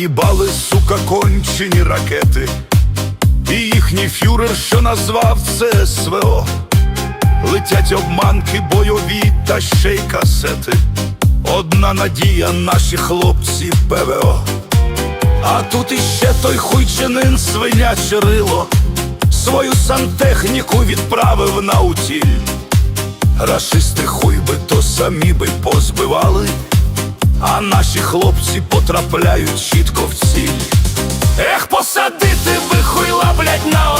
Їбали, сука, кончені ракети, і їхній фюрер, що назвав це СВО. Летять обманки бойові та ще й касети. Одна надія наші хлопці ПВО. А тут іще той хуйчинин свиняче рило Свою сантехніку відправив на утіль Рашисти хуй би то самі би позбивали А наші хлопці потрапляють чітко в ціль. Ех, посадити вихуйла, блять, на